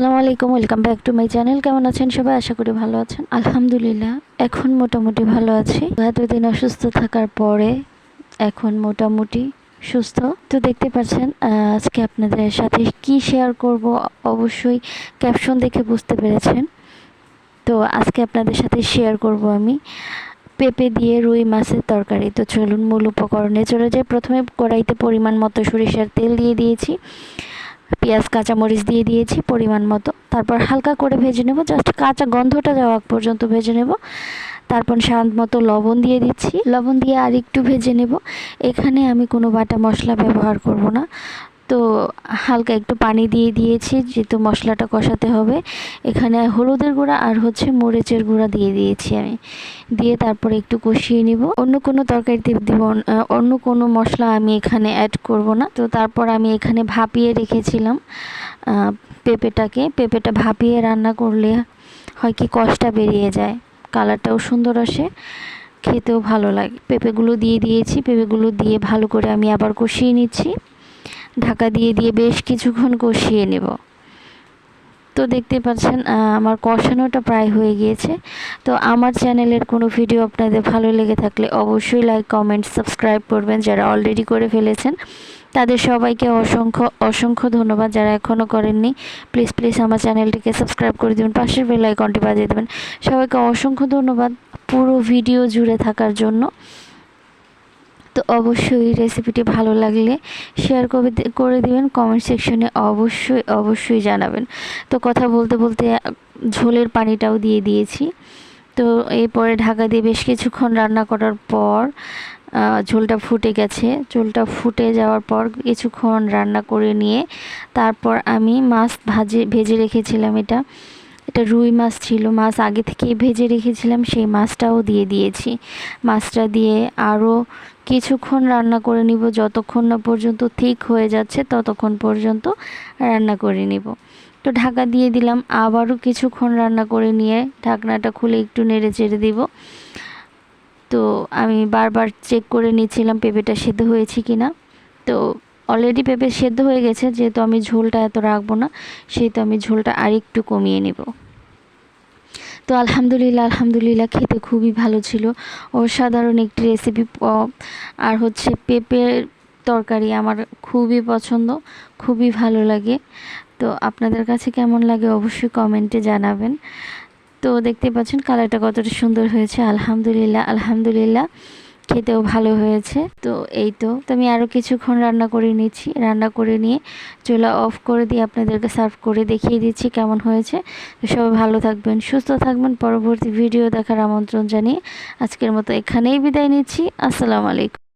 আসসালামু আলাইকুম, welcome back to my channel. কেমন আছেন সবাই? আশা করি ভালো আছেন। আলহামদুলিল্লাহ, এখন মোটামুটি ভালো আছি। এতদিন অসুস্থ থাকার পরে এখন মোটামুটি সুস্থ। তো দেখতে পাচ্ছেন আজকে আপনাদের সাথে কি শেয়ার করব? অবশ্যই ক্যাপশন দেখে বুঝতে পেরেছেন। তো আজকে আপনাদের সাথে শেয়ার করব আমি পেঁপে দিয়ে রুই মাছের তরকারি। তো চলুন মূল উপকরণে চলে যাই। প্রথমে কড়াইতে পরিমাণ মতো সরিষার তেল দিয়ে দিয়েছি। পেঁয়াজ, কাঁচামরিচ দিয়ে দিয়েছি পরিমাণ মতো। তারপর হালকা করে ভেজে নেব জাস্ট কাঁচা গন্ধটা যাওয়া পর্যন্ত ভেজে নেব। তারপর স্বাদ মতো লবণ দিয়ে দিচ্ছি। লবণ দিয়ে আর একটু ভেজে নেব। এখানে আমি কোনো বাটা মশলা ব্যবহার করব না। তো হালকা একটু পানি দিয়ে দিয়েছি, যেহেতু মশলাটা কষাতে হবে। এখানে হলুদের গুঁড়া আর হচ্ছে মরিচের গুঁড়া দিয়ে দিয়েছি আমি। দিয়ে তারপরে একটু কষিয়ে নিব। অন্য কোনো তরকারিতে দিব অন্য কোনো মশলা আমি এখানে অ্যাড করব না। তো তারপর আমি এখানে ভাপিয়ে রেখেছিলাম পেঁপেটাকে। পেঁপেটা ভাপিয়ে রান্না করলে হয় কি কষটা বেরিয়ে যায়, কালারটাও সুন্দর আসে, খেতেও ভালো লাগে। পেঁপেগুলো দিয়ে দিয়েছি, পেঁপেগুলো দিয়ে ভালো করে আমি আবার কষিয়ে নিচ্ছি। ঢাকা দিয়ে দিয়ে বেশ কিছুক্ষণ কষিয়ে নেব। তো দেখতে পাচ্ছেন আমার কষানোটা প্রায় হয়ে গিয়েছে। তো আমার চ্যানেলের কোনো ভিডিও আপনাদের ভালো লেগে থাকলে অবশ্যই লাইক, কমেন্ট, সাবস্ক্রাইব করবেন যারা অলরেডি করে ফেলেছেন। তাদের সবাইকে অসংখ্য অসংখ্য ধন্যবাদ যারা এখনও করেননি। প্লিজ প্লিজ আমার চ্যানেলটিকে সাবস্ক্রাইব করে দেবেন, পাশের বেল আইকনটি বাজিয়ে দেবেন। সবাইকে অসংখ্য ধন্যবাদ পুরো ভিডিও জুড়ে থাকার জন্য। তো অবশ্যই রেসিপিটি ভালো লাগলে শেয়ার করে করে দিবেন কমেন্ট সেকশনে অবশ্যই অবশ্যই জানাবেন। তো কথা বলতে বলতে ঝোলের পানিটাও দিয়ে দিয়েছি। তো এরপরে ঢাকা দিয়ে বেশ কিছুক্ষণ রান্না করার পর ঝোলটা ফুটে গেছে। ঝোলটা ফুটে যাওয়ার পর কিছুক্ষণ রান্না করে নিয়ে, তারপর আমি মাছ ভাজে, ভেজে রেখেছিলাম এটা। এটা রুই মাছ ছিল, মাছ আগে থেকে ভেজে রেখেছিলাম, সেই মাছটাও দিয়ে দিয়েছি। মাছটা দিয়ে আরও কিছুক্ষণ রান্না করে নিব, যতক্ষণ না পর্যন্ত ঠিক হয়ে যাচ্ছে ততক্ষণ পর্যন্ত রান্না করে নিব। তো ঢাকা দিয়ে দিলাম, আবারও কিছুক্ষণ রান্না করে নিয়ে ঢাকনাটা খুলে একটু নেড়ে চেড়ে দিব। তো আমি বারবার চেক করে নিয়েছিলাম পেঁপেটা সেদ্ধ হয়েছে কি না তো অলরেডি পেঁপে সেদ্ধ হয়ে গেছে, যেহেতু আমি ঝোলটা এত রাখব না, সেহেতু আমি ঝোলটা আরেকটু কমিয়ে নেব। তো আলহামদুলিল্লাহ আলহামদুলিল্লাহ খেতে খুবই ভালো ছিল। অসাধারণ একটি রেসিপি আর হচ্ছে পেঁপের তরকারি আমার খুবই পছন্দ, খুবই ভালো লাগে। তো আপনাদের কাছে কেমন লাগে অবশ্যই কমেন্টে জানাবেন। তো দেখতে পাচ্ছেন কালারটা কতটা সুন্দর হয়েছে, আলহামদুলিল্লাহ আলহামদুলিল্লাহ। খেতেও ভালো হয়েছে। তো এই তো তো আমি আরও কিছুক্ষণ রান্না করে নিচ্ছি। রান্না করে নিয়ে চুলা অফ করে দিয়ে আপনাদেরকে সার্ভ করে দেখিয়ে দিচ্ছি কেমন হয়েছে। তো সবাই ভালো থাকবেন, সুস্থ থাকবেন। পরবর্তী ভিডিও দেখার আমন্ত্রণ জানিয়ে আজকের মতো এখানেই বিদায় নিচ্ছি। আসসালামু আলাইকুম।